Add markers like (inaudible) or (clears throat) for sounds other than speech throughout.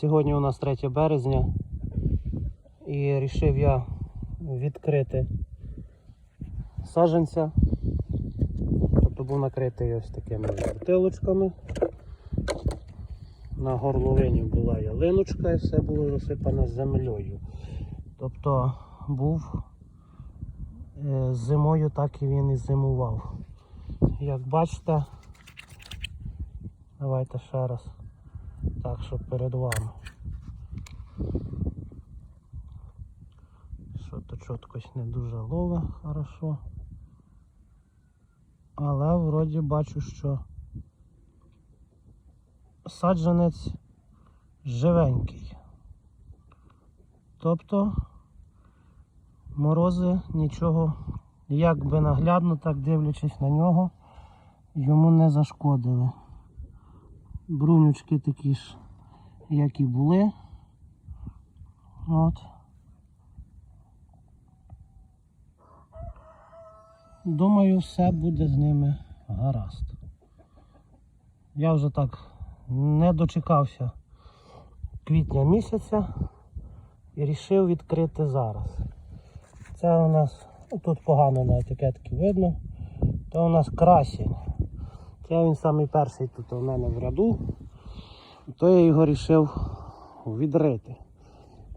Сьогодні у нас 3 березня і вирішив я відкрити саджанця. Тобто був накритий ось такими бутилочками. На горловині була ялиночка і все було засипане землею. Тобто був е, зимою, так і він і зимував. Як бачите, давайте ще раз. Так, що перед вами. Що то чіткось не дуже лове, хорошо. Але вроді бачу, що саджанець живенький. Тобто морози нічого, як би наглядно, так дивлячись на нього, йому не зашкодили. Брунючки такі ж, як і були. От. Думаю, все буде з ними гаразд. Я вже так не дочекався квітня місяця і вирішив відкрити зараз. Це у нас, тут погано на етикетці видно, то у нас красень. Це він самий перший тут у мене в ряду, то я його вирішив відрити.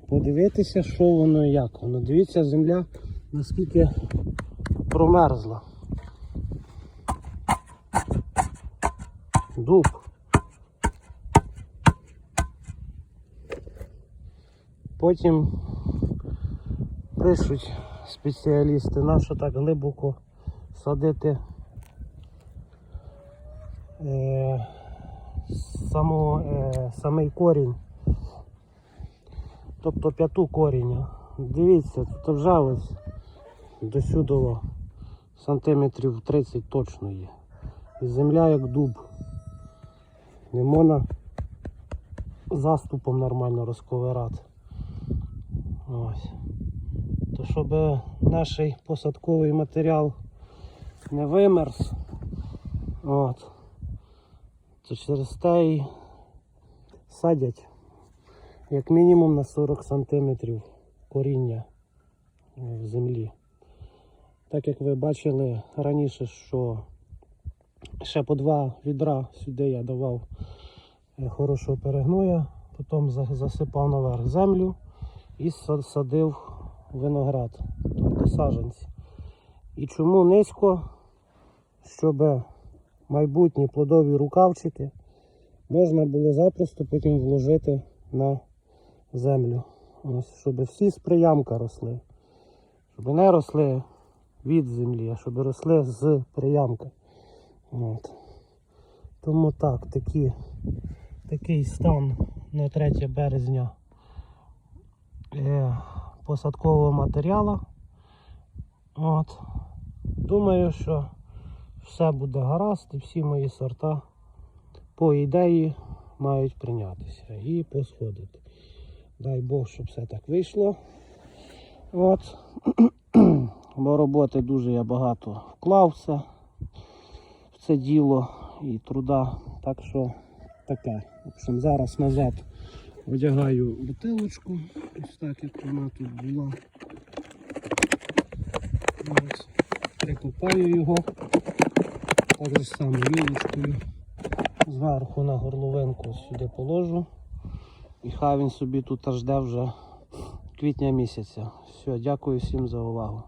Подивитися, що воно і як воно. Дивіться, земля наскільки промерзла. Дуб. Потім пишуть спеціалісти, на що так глибоко садити е, само, е, самий корінь, тобто п'яту коріння. Дивіться, тут вже ось до сюди сантиметрів 30 точно є. І земля як дуб. Не можна заступом нормально розковирати. Ось. То щоб наш посадковий матеріал не вимерз, от, то через те й садять як мінімум на 40 сантиметрів коріння в землі. Так як ви бачили раніше, що ще по два відра сюди я давав е, хорошого перегноя, потім засипав наверх землю і садив виноград, тобто саджанці. І чому низько, щоб майбутні плодові рукавчики можна було запросто потім вложити на землю. Ось, щоб всі з приямка росли. Щоб не росли від землі, а щоб росли з приямка. От. Тому так, такі, такий стан на 3 березня е, посадкового матеріалу. От. Думаю, що все буде гаразд і всі мої сорта по ідеї мають прийнятися і посходити. Дай Бог, щоб все так вийшло. От. (clears throat) Бо роботи дуже я багато вклався в це діло і труда. Так що таке. Общем, зараз назад одягаю бутилочку. Ось так як вона тут була. Ось. Прикопаю його. Так же само. Зверху на горловинку сюди положу. І хай він собі тут аж де вже квітня місяця. Все, дякую всім за увагу.